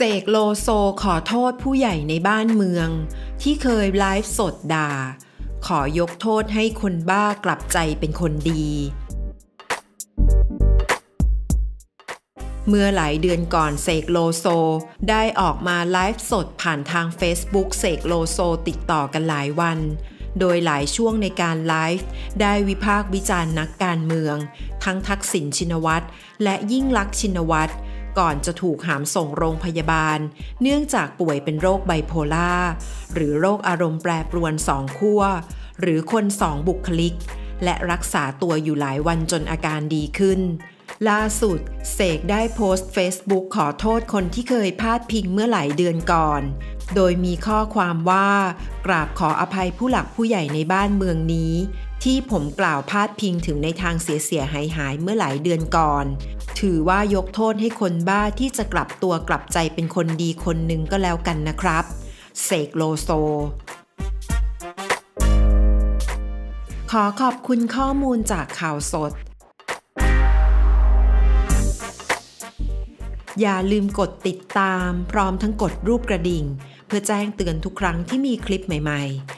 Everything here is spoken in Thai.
เสกโลโซขอโทษผู้ใหญ่ในบ้านเมือง ที่เคยไลฟ์สดด่า ขอยกโทษให้คนบ้ากลับใจเป็นคนดี เมื่อหลายเดือนก่อนเสกโลโซ ได้ออกมาไลฟ์สดผ่านทาง Facebook เสกโลโซติดต่อกันหลายวัน โดยหลายช่วงในการไลฟ์ได้วิพากษ์วิจารณ์นักการเมือง ทั้งทักษิณชินวัตรและยิ่งลักษณ์ชินวัตร ก่อนจะถูกหามส่งโรงพยาบาล เนื่องจากป่วยเป็นโรคไบโพล่าหรือโรคอารมณ์แปรปรวนสองขั้ว หรือคนสองบุคลิก และรักษาตัวอยู่หลายวันจนอาการดีขึ้น ล่าสุด เสกได้โพสต์ Facebook ขอโทษคนที่เคยพาดพิงเมื่อหลายเดือนก่อน โดยมีข้อความว่า กราบขออภัยผู้หลักผู้ใหญ่ในบ้านเมืองนี้ ที่ผมกล่าวพาดพิงถึงในทางเสียเสียหายหายเมื่อหลายเดือนก่อน ถือว่ายกโทษให้คนบ้าที่จะกลับตัวกลับใจเป็นคนดีคนหนึ่งก็แล้วกันนะครับเสกโลโซ ขอขอบคุณข้อมูลจากข่าวสด อย่าลืมกดติดตาม พร้อมทั้งกดรูปกระดิ่ง เพื่อแจ้งเตือนทุกครั้งที่มีคลิปใหม่ ๆ